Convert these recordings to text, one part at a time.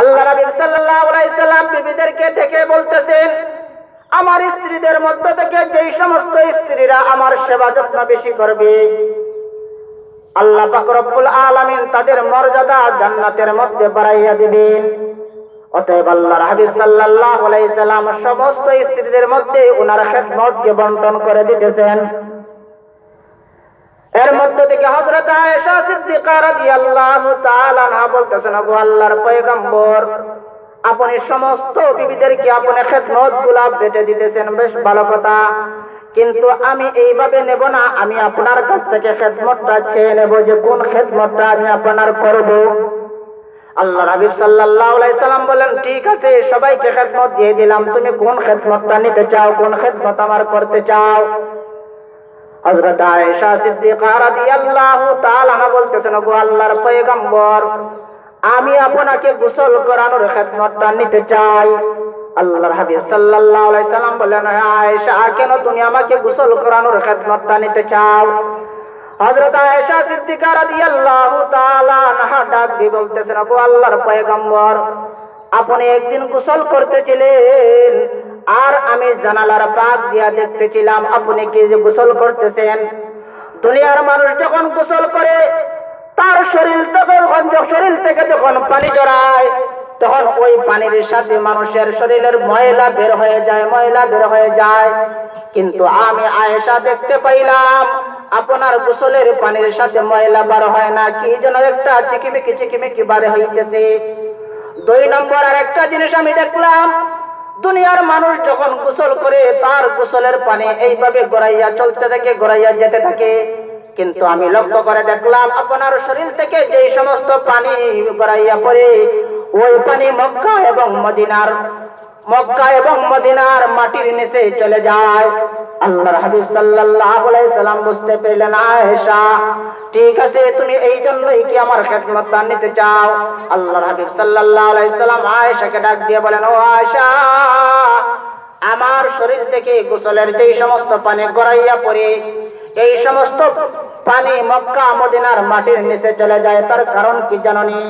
আল্লাহ নবী সাল্লাল্লাহু সাল্লাম বিবিদেরকে ডেকে বলতেছেন, আমার স্ত্রীদের মধ্য থেকে যেই সমস্ত স্ত্রীরা আমার সেবা যত্ন বেশি করবে, আল্লাহ পাক রব্বুল আলামিন তাদের মর্যাদা জান্নাতের মধ্যে বাড়াইয়া দিবেন। অতএব আল্লাহর হাবিব সাল্লাল্লাহু আলাইহি সমস্ত স্ত্রীদের মধ্যে ওনার খেদমতকে বন্টন করে দিতেছেন। এর মধ্যে থেকে হযরত আয়েশা সিদ্দিকা রাদিয়াল্লাহু তাআলা আনহা বলতেছেন গো আল্লাহর পয়গম্বর, আপনি সমস্ত বিবিদেরকে আপনি খেদমতগুলা বেটে দিতেছেন, বেশ ভালো কথা। কিন্তু আমি এইভাবে নেব না, আমি আপনার কাছ থেকে খেদমতটা চেয়ে নেব যে কোন খেদমতটা আমি আপনার করব। আল্লাহ হাবিব সাল্লাল্লাহু আলাইহি সাল্লাম বলেন ঠিক আছে, সবাইকে খেদমত দিয়ে দিলাম। তুমি কোন খেদমতটা নিতে চাও, কোন খেদমত আমার করতে চাও? হযরত আয়েশা সিদ্দিকা রাদিয়াল্লাহু তাআলা বলতেছেন গো আল্লাহর পয়গম্বর আমি আপনাকে গোসল করানোর খেদমতটা নিতে চাই। আল্লাহর হাবিব সাল্লাল্লাহু আলাইহি সাল্লাম বললেন "হ্যাঁ, আয়েশা কেন তুমি আমাকে গোসল করানোর খেদমতটা নিতে চাও? হযরত আয়েশা সিদ্দিকা রাদিয়াল্লাহু তাআলা আনহা ডাক দিয়ে বলতেছেন গো আল্লাহর পয়গম্বর আপনি একদিন গোসল করতেছিলেন আর আমি জানালার পাক দিয়া দেখতেছিলাম, আপনি কি গোসল করতেছেন? দুনিয়ার মানুষ যখন গোসল করে, তার শরীর তখন শরীর থেকে যখন পানি জড়ায়, তখন ওই পানির সাথে মানুষের শরীরের ময়লা বের হয়ে যায়, ময়লা বের হয়ে যায়। কিন্তু আমি আয়েশা দেখতে পাইলাম, আপনার গোসলের পানির সাথে ময়লা বার হয় না, কি যেন একটা চিকিমিকি চিকিমিকি বারে হইতেছে। দুই নম্বর আর একটা জিনিস আমি দেখলাম দুনিয়ার মানুষ যখন গোসল করে, তার গোসলের পানি এইভাবে গড়াইয়া চলতে থাকে, গড়াইয়া যেতে থাকে। কিন্তু আমি লক্ষ্য করে দেখলাম, আপনার শরীর থেকে যে সমস্ত পানি গড়াইয়া পড়ে, ওই পানি মক্কা এবং মদিনার মক্কা এবং মদিনার মাটির নিচে চলে যায়। আল্লাহর হাবিব সাল্লাল্লাহু আলাইহি সাল্লাম বুঝতে পেলেন, আয়েশা, ঠিক আছে, তুমি এই জন্যই কি আমার খেদমত নিতে চাও? আল্লাহর হাবিব সাল্লাল্লাহু আলাইহি সাল্লাম আয়েশাকে ডাক দিয়ে বলেন, ও আয়েশা, আমার শরীর থেকে গোসলের যেই সমস্ত পানি গড়াইয়া পড়ে, এই সমস্ত পানি মক্কা, মদিনার মাটির নিচে চলে যায়। তার কারণ কি জাননি?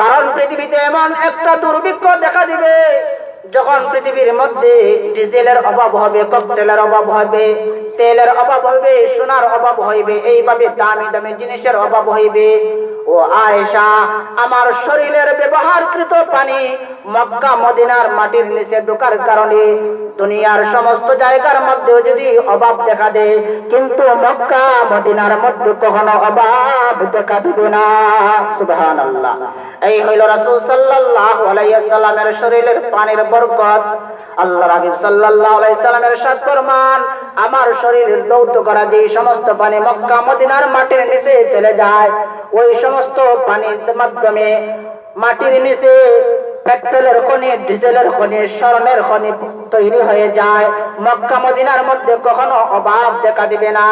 কারণ পৃথিবীতে এমন একটা দুর্ভিক্ষ দেখা দিবে যখন পৃথিবীর মধ্যে ডিজেলের অভাব হবে ককটেলের অভাব হবে তেলের অভাব হবে সোনার অভাব হইবে, এইভাবে দামি দামি জিনিসের অভাব হইবে। ও আয়েশা, আমার শরীরের ব্যবহারকৃত পানি মক্কা, মদিনার মাটির নিচে ঢোকার কারণে দুনিয়ার সমস্ত জায়গার মধ্যেও যদি অভাব দেখা দেয় কিন্তু মক্কা, মদিনার মধ্যে কখনো অভাব দেখা দিবে না। সুবহান আল্লাহ এই হইল রাসূল সাল্লাল্লাহু আলাইহি সাল্লামের শরীরের পানির বরকত। আল্লাহ রাবিব সাল্লাল্লাহু আলাইহি সাল্লামের সাত ফরমান আমার শরীরের দৌত করা যে সমস্ত পানি মক্কা, মদিনার মাটির নিচে চলে যায়। ওই সমস্ত পানির মাধ্যমে মাটির নিচে পেট্রোলের খনি, ডিজেলের খনি স্বর্ণের খনি তৈরি হয়ে যায়। মক্কা, মদিনার মধ্যে কখনো অভাব দেখা দিবে না।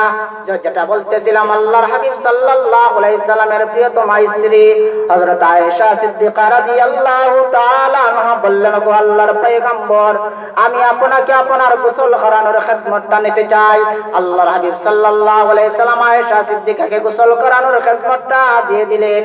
যেটা বলতেছিলাম, আল্লাহর হাবিব সাল্লাল্লাহু আলাইহি সাল্লামের প্রিয়তমা স্ত্রী, হযরত আয়েশা সিদ্দিকা রাদিয়াল্লাহু তাআলা আনহা বললেন গো আল্লাহর পয়গম্বর, আমি আপনাকে আপনার গোসল করানোর খেদমতটা নিতে চাই। আল্লাহর হাবিব সাল্লাল্লাহু আলাইহি সাল্লাম আয়েশা সিদ্দিকাকে গোসল করানোর খেদমতটা দিয়ে দিলেন।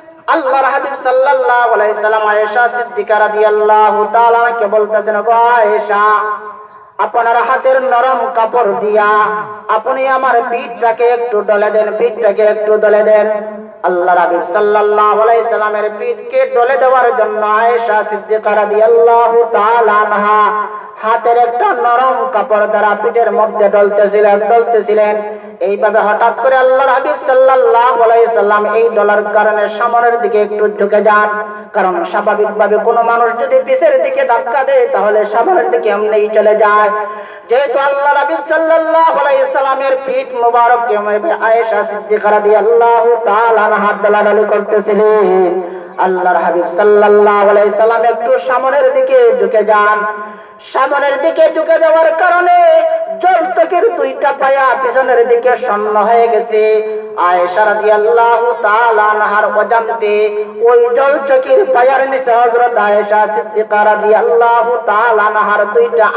হাবিব সাল্লাল্লাহু আলাইহি সাল্লাম আয়েশা সিদ্দিকা রাদিয়াল্লাহু তাআলা কে বলতেছেন গো আয়েশা, আপনার হাতের নরম কাপড় দিয়া আপনি আমার পিঠটাকে একটু ডলে দেন, পিঠটাকে একটু ডলে দেন। আল্লাহ রাবিব সাল্লাল্লাহু আলাইহি সাল্লামের পিঠকে ডলে দেওয়ার জন্য আয়েশা সিদ্দিকা রাদিয়াল্লাহু তাআলা হাতের একটা নরম কাপড় দ্বারা পিঠের মধ্যে ডলতেছিলেন ডলতেছিলেন। এইভাবে হঠাৎ করে আল্লাহর হাবিব সাল্লাম এই ডলার কারণে সামনের দিকে একটু ঢুকে যান। কারণ স্বাভাবিকভাবে কোনো মানুষ যদি পিছের দিকে ধাক্কা দেয়, তাহলে সামনের দিকে এমনিই চলে যায়। যেহেতু আল্লাহ হাবিব সাল্লামের পিঠ মুবারক আয়েশা সিদ্দিকা রাদিয়াল্লাহু তাআলা হাত ডলাডলি করতেছিলেন। আল্লাহর হাবিব আলাইহি সাল্লাম একটু সামনের দিকে ঝুঁকে যান। সামনের দিকে ঝুঁকে যাওয়ার কারণে দুইটা পায়া দিকে হয়ে গেছে। দুইটা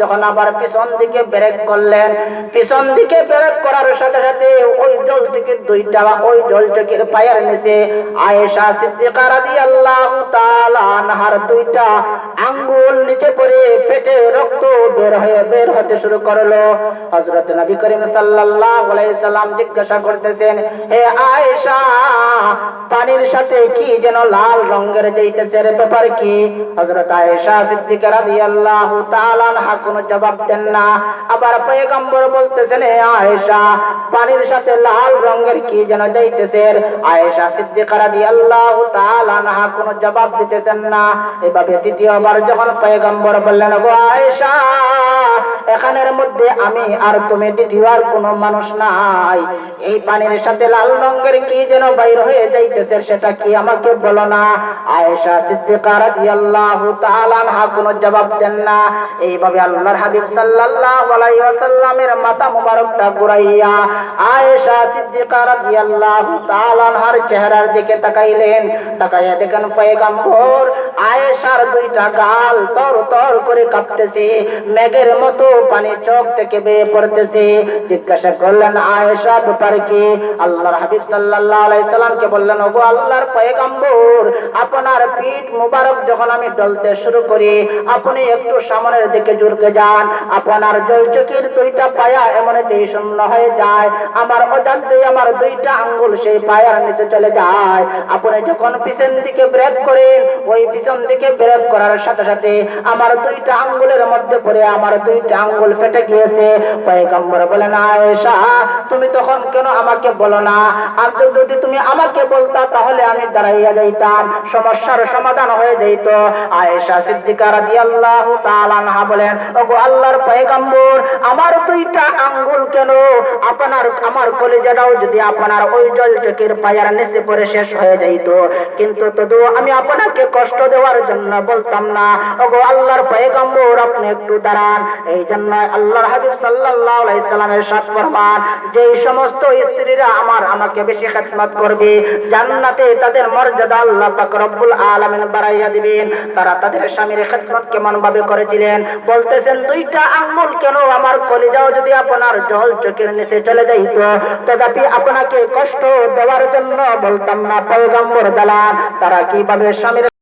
যখন আবার পিছন দিকে ব্রেক করলেন, পিছন দিকে ব্রেক করার সাথে সাথে ওই জলচকির দুইটা ওই জলচকির পায়ের নিচে আয়েশা সিদ্দিকা রাদিয়াল্লাহু তাআলা আনহার দুইটা আঙ্গুল নিচে পড়ে ফেটে রক্ত বের হয়ে বের হতে শুরু করল। হযরত নবী করিম সাল্লাল্লাহু সাল্লাম জিজ্ঞাসা করতেছেন, হে আয়েশা, পানির সাথে কি যেন লাল রঙের যাইতেছে রে ব্যাপার কি? হযরত আয়েশা সিদ্দিকা রাদিয়াল্লাহু তাআলা আনহা কোনো জবাব দেন না। আবার পয়গম্বর বলতেছেন, হে আয়েশা, পানির সাথে লাল রঙের কি যেন যাইতেছে আয়েশা সিদ্দিকা রাদিয়াল্লাহু তাআলা আনহা কোনো জবাব দিতেছেন না। এভাবে দ্বিতীয়বার যখন পয়গম্বর বললেন গো আয়েশা এখানের মধ্যে আমি আর তুমি দ্বিতীয় আর কোনো মানুষ নাই। এই পানির সাথে লাল রঙের কি যেন বাইর হয়ে যাইতেছে সেটা কি আমাকে বলো না? আয়েশা সিদ্দিকা রাদিয়াল্লাহু তাআলা আনহা কোনো জবাব দেন না। এইভাবে আল্লাহর হাবিব সাল্লাল্লাহু আলাইহি ওয়াসাল্লামের মাথা মুবারকটা ঘুরাইয়া আয়েশা সিদ্দিকা রাদিয়াল্লাহু তাআলা আনহার চেহারার দিকে তাকাইলেন। তাকাইয়া দেখেন পয়গম্বর আয়েশার দুইটা গাল তর তর করে কাঁপতেছে। মেঘের মতো পানি চোখ থেকে বেয়ে পড়তেছে। জিজ্ঞাসা করলেন, আয়েশা, ব্যাপার কি? আল্লাহর হাবিব আলাইহি বললেন, ওগো আল্লাহর পয়গম্বর, আপনার পিঠ মুবারক যখন আমি ডলতে শুরু করি, আপনি একটু সামনের দিকে জুরকে যান। আপনার জলচকির দুইটা পায়া এমনিতেই শূন্য হয়ে যায়। আমার অজান্তে আমার দুইটা আঙ্গুল সেই পায়ার নিচে চলে যায়। আপনি যখন পিছন দিকে ব্রেক করেন ওই পিছন দিকে ব্রেক করার সাথে সাথে আমার দুইটা আঙ্গুলের মধ্যে পড়ে আমার দুইটা আঙ্গুল ফেটে গিয়েছে। পয়গম্বর বলেন, আয়েশা, তুমি তখন কেন আমাকে বলো না? আর যদি তুমি আমাকে বলতা, তাহলে আমি দাঁড়াইয়া যাইতাম। সমস্যার সমাধান হয়ে যাইত। আয়েশা সিদ্দিকা রাদিয়াল্লাহু তাআলা আনহা বলেন, ওগো আল্লাহর পয়গম্বর, আমার দুইটা আঙ্গুল কেন? আপনার, আমার কলিজাটাও যদি আপনার ওই জল চোখের পায়ার নিচে পড়ে শেষ হয়ে যাইত। কিন্তু তবু আমি আপনাকে কষ্ট দেওয়ার জন্য বলতাম না। ওগো আল্লাহর পয়গম্বর, আপনি একটু দাঁড়ান। এই জন্য আল্লাহর হাবিব সাল্লাল্লাহু আলাইহি সাল্লামের সাথ ফরমান যে সমস্ত স্ত্রীরা আমার আমাকে বেশি খেদমত করবে, জান্নাতে তাদের মর্যাদা আল্লাহ পাক রব্বুল আলামিন বাড়াইয়া দিবেন। তারা তাদের স্বামীর খেদমত কেমন ভাবে করেছিলেন? বলতেছেন, দুইটা আঙ্গুল কেন আমার কলিজাও যদি আপনার জল চোখের নিচে চলে যাইত? তথাপি আপনাকে কষ্ট দেওয়ার জন্য বলতাম না, পয়গম্বর দালান তারা কীভাবে স্বামীর